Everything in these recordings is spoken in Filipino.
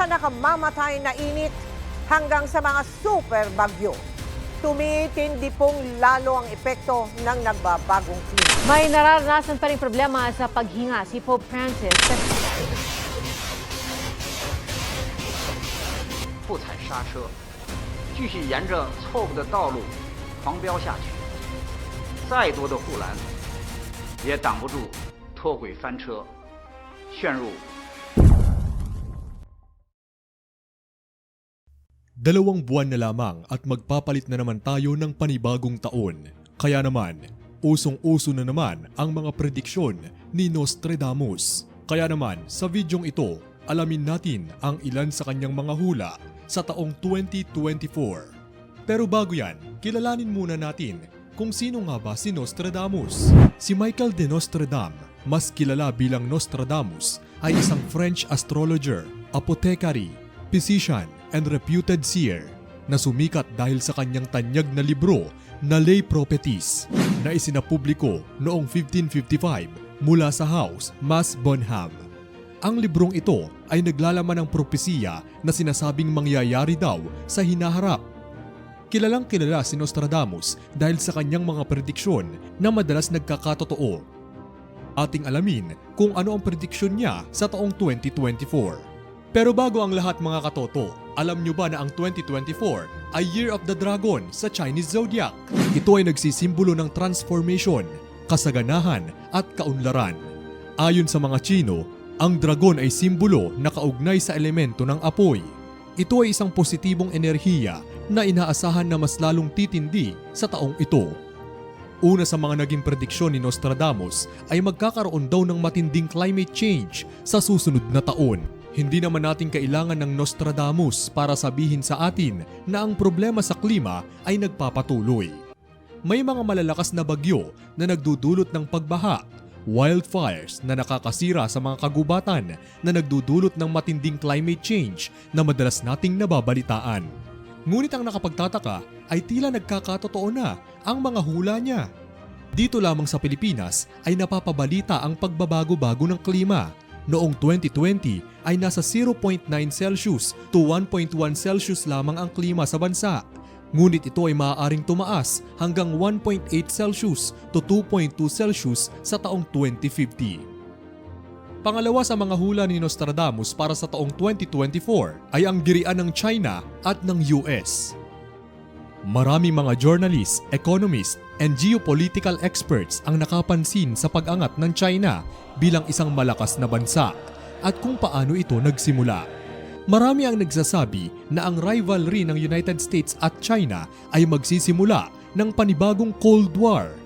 sa nakamamatay na init hanggang sa mga super bagyo. Tumitindi pong lalo ang epekto ng nagbabagong klima. May nararanasan pa rin problema sa paghinga si Pope Francis. 不踩刹车，继续沿着错误的道路狂飙下去，再多的护栏也挡不住脱轨翻车，陷入 Dalawang buwan na lamang at magpapalit na naman tayo ng panibagong taon. Kaya naman, usong-uso na naman ang mga prediksyon ni Nostradamus. Kaya naman, sa videong ito, alamin natin ang ilan sa kanyang mga hula sa taong 2024. Pero bago yan, kilalanin muna natin kung sino nga ba si Nostradamus. Si Michael de Nostradam, mas kilala bilang Nostradamus, ay isang French astrologer, apothecary, physician, and reputed seer na sumikat dahil sa kanyang tanyag na libro na Les Prophéties na isinapubliko noong 1555 mula sa House Mas Bonham. Ang librong ito ay naglalaman ng propesiya na sinasabing mangyayari daw sa hinaharap. Kilalang kilala si Nostradamus dahil sa kanyang mga prediksyon na madalas nagkakatotoo. Ating alamin kung ano ang prediksyon niya sa taong 2024. Pero bago ang lahat mga katoto, alam nyo ba na ang 2024 ay Year of the Dragon sa Chinese Zodiac? Ito ay nagsisimbolo ng transformation, kasaganahan at kaunlaran. Ayon sa mga Chino, ang dragon ay simbolo na kaugnay sa elemento ng apoy. Ito ay isang positibong enerhiya na inaasahan na mas lalong titindi sa taong ito. Una sa mga naging prediksyon ni Nostradamus ay magkakaroon daw ng matinding climate change sa susunod na taon. Hindi naman natin kailangan ng Nostradamus para sabihin sa atin na ang problema sa klima ay nagpapatuloy. May mga malalakas na bagyo na nagdudulot ng pagbaha, wildfires na nakakasira sa mga kagubatan na nagdudulot ng matinding climate change na madalas nating nababalitaan. Ngunit ang nakapagtataka ay tila nagkakatotoo na ang mga hula niya. Dito lamang sa Pilipinas ay napapabalita ang pagbabago-bago ng klima. Noong 2020 ay nasa 0.9 Celsius to 1.1 Celsius lamang ang klima sa bansa. Ngunit ito ay maaaring tumaas hanggang 1.8 Celsius to 2.2 Celsius sa taong 2050. Pangalawa sa mga hula ni Nostradamus para sa taong 2024 ay ang girian ng China at ng US. Marami mga journalists, economists, and geopolitical experts ang nakapansin sa pag-angat ng China bilang isang malakas na bansa at kung paano ito nagsimula. Marami ang nagsasabi na ang rivalry ng United States at China ay magsisimula ng panibagong Cold War.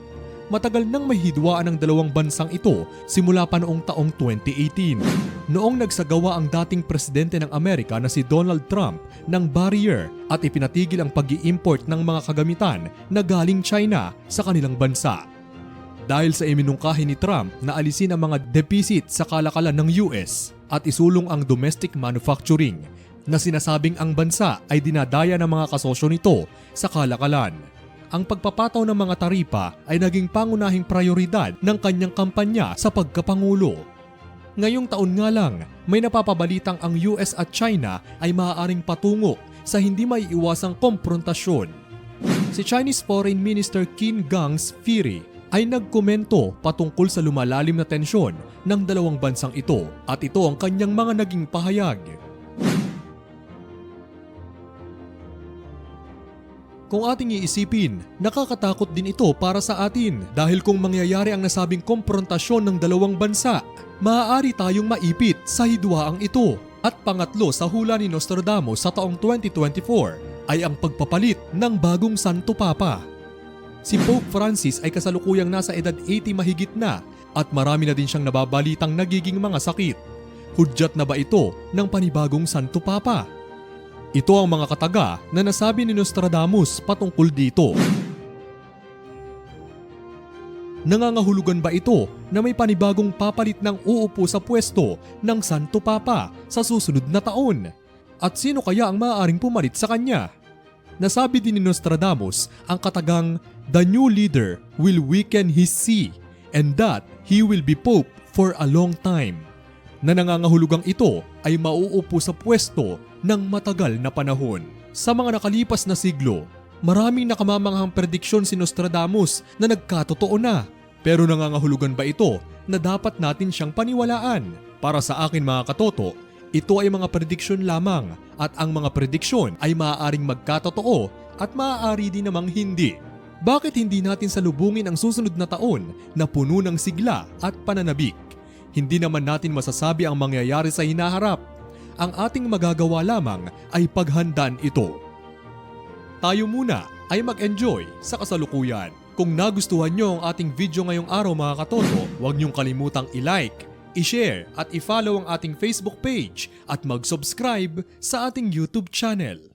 Matagal nang mahidwaan ang dalawang bansang ito simula pa noong taong 2018. Noong nagsagawa ang dating presidente ng Amerika na si Donald Trump ng barrier at ipinatigil ang pag import ng mga kagamitan na galing China sa kanilang bansa. Dahil sa iminungkahi ni Trump na alisin ang mga deficit sa kalakalan ng US at isulong ang domestic manufacturing na sinasabing ang bansa ay dinadaya ng mga kasosyo nito sa kalakalan ang pagpapataw ng mga taripa ay naging pangunahing prioridad ng kanyang kampanya sa pagkapangulo. Ngayong taon nga lang, may napapabalitang ang US at China ay maaaring patungo sa hindi may iwasang komprontasyon. Si Chinese Foreign Minister Qin Gang's Fury ay nagkomento patungkol sa lumalalim na tensyon ng dalawang bansang ito at ito ang kanyang mga naging pahayag. Kung ating iisipin, nakakatakot din ito para sa atin dahil kung mangyayari ang nasabing komprontasyon ng dalawang bansa, maaari tayong maipit sa hidwaang ito. At pangatlo sa hula ni Nostradamus sa taong 2024 ay ang pagpapalit ng bagong Santo Papa. Si Pope Francis ay kasalukuyang nasa edad 80 mahigit na at marami na din siyang nababalitang nagiging mga sakit. Hudyat na ba ito ng panibagong Santo Papa? Ito ang mga kataga na nasabi ni Nostradamus patungkol dito. Nangangahulugan ba ito na may panibagong papalit ng uupo sa pwesto ng Santo Papa sa susunod na taon? At sino kaya ang maaaring pumalit sa kanya? Nasabi din ni Nostradamus ang katagang The new leader will weaken his see and that he will be pope for a long time. Na nangangahulugang ito ay mauupo sa pwesto ng matagal na panahon. Sa mga nakalipas na siglo, maraming nakamamanghang prediksyon si Nostradamus na nagkatotoo na. Pero nangangahulugan ba ito na dapat natin siyang paniwalaan? Para sa akin mga katoto, ito ay mga prediksyon lamang at ang mga prediksyon ay maaaring magkatotoo at maaari din namang hindi. Bakit hindi natin salubungin ang susunod na taon na puno ng sigla at pananabik? Hindi naman natin masasabi ang mangyayari sa hinaharap. Ang ating magagawa lamang ay paghandaan ito. Tayo muna ay mag-enjoy sa kasalukuyan. Kung nagustuhan nyo ang ating video ngayong araw mga katoto, huwag niyong kalimutang i-like, i-share at i-follow ang ating Facebook page at mag-subscribe sa ating YouTube channel.